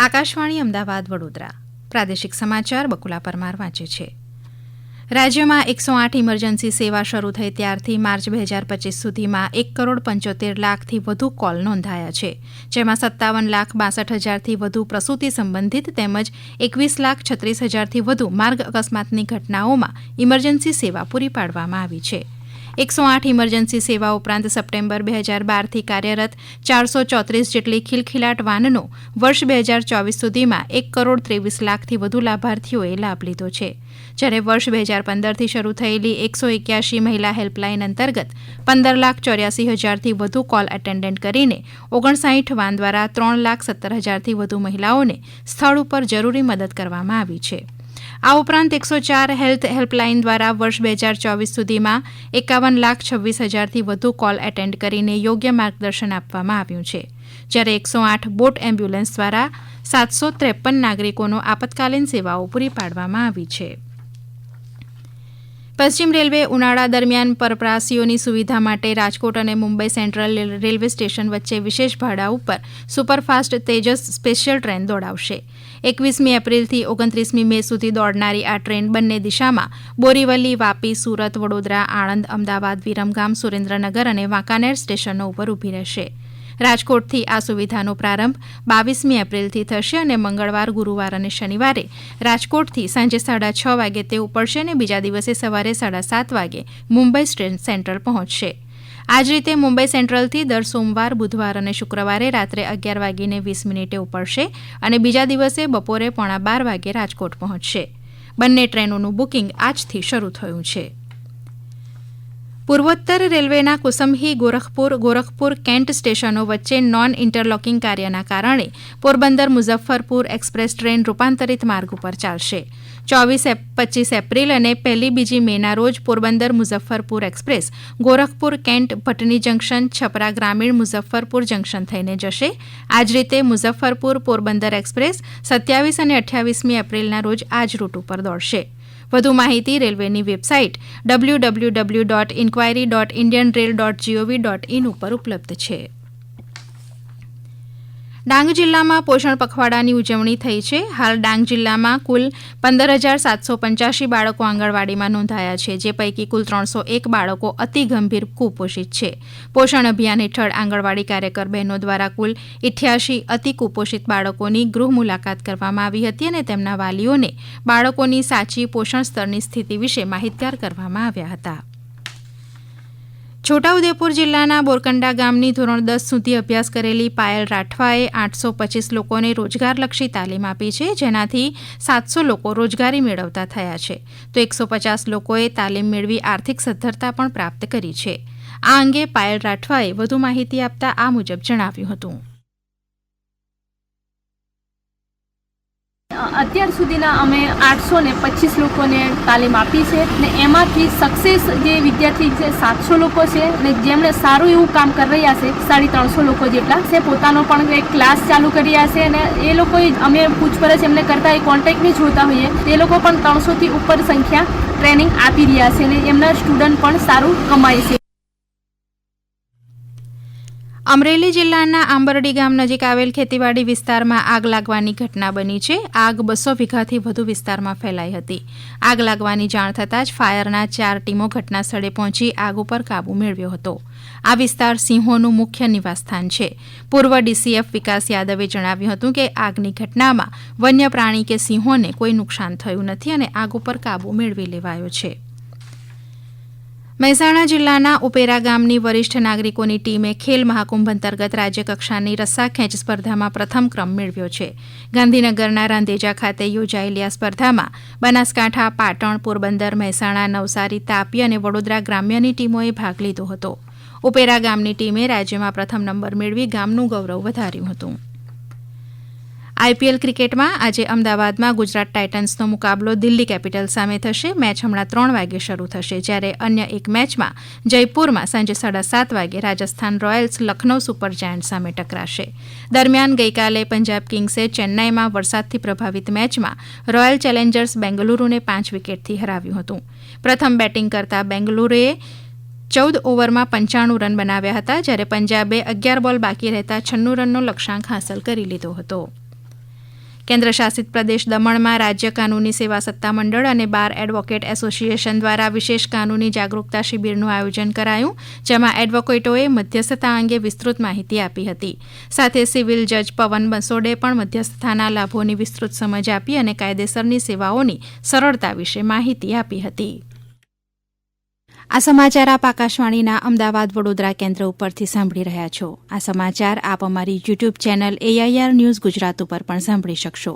આકાશવાણી અમદાવાદ વડોદરા. પ્રાદેશિક સમાચાર બકુલા પરમાર વાંચે છે. રાજ્યમાં એકસો આઠ ઇમરજન્સી સેવા શરૂ થઈ ત્યારથી માર્ચ બે હજાર પચીસ સુધીમાં એક કરોડ પંચોતેર લાખથી વધુ કોલ નોંધાયા છે. જેમાં સત્તાવન લાખ બાસઠ હજારથી વધુ પ્રસૂતિ સંબંધિત તેમજ એકવીસ લાખ છત્રીસ હજારથી વધુ માર્ગ અકસ્માતની ઘટનાઓમાં ઇમરજન્સી સેવા પૂરી પાડવામાં આવી છે. એકસો આઠ ઇમરજન્સી સેવા ઉપરાંત સપ્ટેમ્બર બે હજાર બારથી કાર્યરત ચારસો ચોત્રીસ જેટલી ખિલખિલાટ વાનનો વર્ષ બે હજાર ચોવીસ સુધીમાં એક કરોડ ત્રેવીસ લાખથી વધુ લાભાર્થીઓએ લાભ લીધો છે. જ્યારે વર્ષ બે હજાર પંદરથી શરૂ થયેલી એકસો એક્યાસી મહિલા હેલ્પલાઇન અંતર્ગત પંદર લાખ ચોર્યાસી હજારથી વધુ કોલ એટેન્ડન્ટ કરીને ઓગણસાઠ વાન દ્વારા ત્રણ લાખ સત્તર હજારથી વધુ મહિલાઓને સ્થળ ઉપર જરૂરી મદદ કરવામાં આવી છે. આ ઉપરાંત એકસો ચાર હેલ્થ હેલ્પલાઇન દ્વારા વર્ષ બે હજાર ચોવીસ સુધીમાં એકાવન લાખ છવ્વીસ હજારથી વધુ કોલ એટેન્ડ કરીને યોગ્ય માર્ગદર્શન આપવામાં આવ્યું છે. જ્યારે એકસો આઠ બોટ એમ્બ્યુલન્સ દ્વારા સાતસો ત્રેપન નાગરિકોનો આપતકાલીન સેવાઓ પૂરી પાડવામાં આવી છે. પશ્ચિમ રેલવે ઉનાળા દરમિયાન પરપ્રાસીઓની સુવિધા માટે રાજકોટ અને મુંબઈ સેન્ટ્રલ રેલવે સ્ટેશન વચ્ચે વિશેષ ભાડા ઉપર સુપરફાસ્ટ તેજસ સ્પેશિયલ ટ્રેન દોડાવશે. એકવીસમી એપ્રિલથી ઓગણત્રીસમી મે સુધી દોડનારી આ ટ્રેન બંને દિશામાં બોરીવલી, વાપી, સુરત, વડોદરા, આણંદ, અમદાવાદ, વિરમગામ, સુરેન્દ્રનગર અને વાંકાનેર સ્ટેશનો ઉપર ઊભી રહેશે. રાજકોટથી આ સુવિધાનો પ્રારંભ બાવીસમી એપ્રિલથી થશે અને મંગળવાર, ગુરુવાર અને શનિવારે રાજકોટથી સાંજે સાડા છ વાગે તે ઉપડશે અને બીજા દિવસે સવારે સાડા સાત વાગે મુંબઈ સેન્ટ્રલ પહોંચશે. આ જ રીતે મુંબઈ સેન્ટ્રલથી દર સોમવાર, બુધવાર અને શુક્રવારે રાત્રે અગિયાર વાગીને વીસ મિનિટે ઉપડશે અને બીજા દિવસે બપોરે પોણા બાર વાગે રાજકોટ પહોંચશે. બંને ટ્રેનોનું બુકિંગ આજથી શરૂ થયું છે. પૂર્વોત્તર રેલવેના કુસમહી, ગોરખપુર ગોરખપુર, કેન્ટ સ્ટેશનો વચ્ચે નોન ઇન્ટરલોકિંગ કાર્યના કારણે પોરબંદર, મુઝફ્ફરપુર એક્સપ્રેસ ટ્રેન રૂપાંતરિત માર્ગ ઉપર ચાલશે. ચોવીસ પચીસ એપ્રિલ અને પહેલી બીજી મેના રોજ Porbandar, Muzaffarpur express, Gorakhpur, cantt, Bhatni junction, Chhapra Gramin, Muzaffarpur junction થઈને જશે. આ જ રીતે મુઝફ્ફરપુર, પોરબંદર એક્સપ્રેસ સત્યાવીસ અને અઠ્યાવીસમી એપ્રિલના રોજ આ જ રૂટ ઉપર દોડશે. વધુ માહિતી રેલવેની website W W W dot enquiry dot Indian rail dot G O V dot in ઉપર ઉપલબ્ધ છે ડાંગ જિલ્લામાં પોષણ પખવાડાની ઉજવણી થઈ છે. હાલ ડાંગ જિલ્લામાં કુલ પંદર હજાર સાતસો પંચ્યાસી બાળકો આંગણવાડીમાં નોંધાયા છે, જે પૈકી કુલ ત્રણસો એક બાળકો અતિ ગંભીર કુપોષિત છે. પોષણ અભિયાન હેઠળ આંગણવાડી કાર્યકર બહેનો દ્વારા કુલ ઇઠ્યાસી અતિ કુપોષિત બાળકોની ગૃહ મુલાકાત કરવામાં આવી હતી અને તેમના વાલીઓને બાળકોની સાચી પોષણ સ્તરની સ્થિતિ વિશે માહિતગાર કરવામાં આવ્યા હતા. છોટાઉદેપુર જિલ્લાના બોરકંડા ગામની ધોરણ દસ સુધી અભ્યાસ કરેલી પાયલ રાઠવાએ આઠસો પચીસ લોકોને રોજગારલક્ષી તાલીમ આપી છે, જેનાથી સાતસો લોકો રોજગારી મેળવતા થયા છે. તો એકસો પચાસ લોકોએ તાલીમ મેળવી આર્થિક સદ્ધરતા પણ પ્રાપ્ત કરી છે. આ અંગે પાયલ રાઠવાએ વધુ માહિતી આપતા આ મુજબ જણાવ્યું હતું. અત્યાર સુધીના અમે આઠસો ને પચીસ લોકોને તાલીમ આપી છે ને એમાંથી સક્સેસ જે વિદ્યાર્થી છે, સાતસો લોકો છે ને જેમણે સારું એવું કામ કરી રહ્યા છે, સાડી ત્રણસો લોકો જેટલા છે, પોતાનો પણ એક ક્લાસ ચાલુ કરી રહ્યા છે અને એ લોકોએ અમે પૂછપરછ એમને કરતા એ કોન્ટેક્ટની જોતા હોઈએ. તે લોકો પણ ત્રણસોથી ઉપર સંખ્યા ટ્રેનિંગ આપી રહ્યા છે ને એમના સ્ટુડન્ટ પણ સારું કમાય છે. અમરેલી જિલ્લાના આંબરડી ગામ નજીક આવેલ ખેતીવાડી વિસ્તારમાં આગ લાગવાની ઘટના બની છે. આગ બસો વીઘાથી વધુ વિસ્તારમાં ફેલાઈ હતી. આગ લાગવાની જાણ થતાં જ ફાયરના ચાર ટીમો ઘટના સ્થળે પહોંચી આગ ઉપર કાબુ મેળવ્યો હતો. આ વિસ્તાર સિંહોનું મુખ્ય નિવાસસ્થાન છે. પૂર્વ ડીસીએફ વિકાસ યાદવે જણાવ્યું હતું કે આગની ઘટનામાં વન્ય પ્રાણી કે સિંહોને કોઈ નુકસાન થયું નથી અને આગ ઉપર કાબુ મેળવી લેવાયો છે. મહેસાણા જિલ્લાના ઉપેરા ગામની વરિષ્ઠ નાગરિકોની ટીમે ખેલ મહાકુંભ અંતર્ગત રાજ્યકક્ષાની રસ્સાખેંચ સ્પર્ધામાં પ્રથમ ક્રમ મેળવ્યો છે. ગાંધીનગરના રાંધેજા ખાતે યોજાયેલી આ સ્પર્ધામાં બનાસકાંઠા, પાટણ, પોરબંદર, મહેસાણા, નવસારી, તાપી અને વડોદરા ગ્રામ્યની ટીમોએ ભાગ લીધો હતો. ઉપેરા ગામની ટીમે રાજ્યમાં પ્રથમ નંબર મેળવી ગામનું ગૌરવ વધાર્યું હતું. આઈપીએલ ક્રિકેટમાં આજે અમદાવાદમાં ગુજરાત ટાઇટન્સનો મુકાબલો દિલ્હી કેપિટલ સામે થશે. મેચ હમણાં ત્રણ વાગે શરૂ થશે. જ્યારે અન્ય એક મેચમાં જયપુરમાં સાંજે સાડા સાત વાગે Rajasthan Royals Lucknow Super Giant સામે ટકરાશે. દરમિયાન ગઈકાલે પંજાબ કિંગ્સે ચેન્નાઈમાં વરસાદથી પ્રભાવિત મેચમાં રોયલ ચેલેન્જર્સ બેંગલુરુને પાંચ વિકેટથી હરાવ્યું હતું. પ્રથમ બેટિંગ કરતા બેંગલુરુએ ચૌદ ઓવરમાં પંચાણું રન બનાવ્યા હતા, જ્યારે પંજાબે અગિયાર બોલ બાકી રહેતા છન્નું રનનો લક્ષ્યાંક હાંસલ કરી લીધો હતો. કેન્દ્ર શાસિત પ્રદેશ દમણમાં રાજ્ય કાનૂની સેવા સત્તામંડળ અને બાર એડવોકેટ એસોસિએશન દ્વારા વિશેષ કાનૂની જાગરૂકતા શિબિરનું આયોજન કરાયું, જેમાં એડવોકેટોએ મધ્યસ્થતા અંગે વિસ્તૃત માહિતી આપી હતી. સાથે સિવિલ જજ પવન બસોડે પણ મધ્યસ્થતાના લાભોની વિસ્તૃત સમજ આપી અને કાયદેસરની સેવાઓની સરળતા વિશે માહિતી આપી હતી. આ સમાચાર આપ આકાશવાણીના અમદાવાદ વડોદરા કેન્દ્ર ઉપરથી સાંભળી રહ્યા છો. આ સમાચાર આપ અમારી YouTube channel AIR news Gujarat ઉપર પણ સાંભળી શકશો.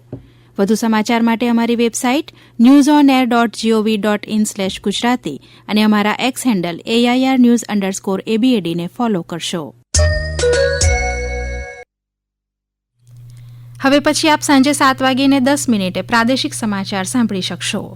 વધુ સમાચાર માટે અમારી website news on air dot G O V dot in slash Gujarati અને અમારા X handle AIR news underscore એબીએડીને follow કરશો. હવે પછી આપ સાંજે સાત વાગીને દસ મિનિટે પ્રાદેશિક સમાચાર સાંભળી શકશો.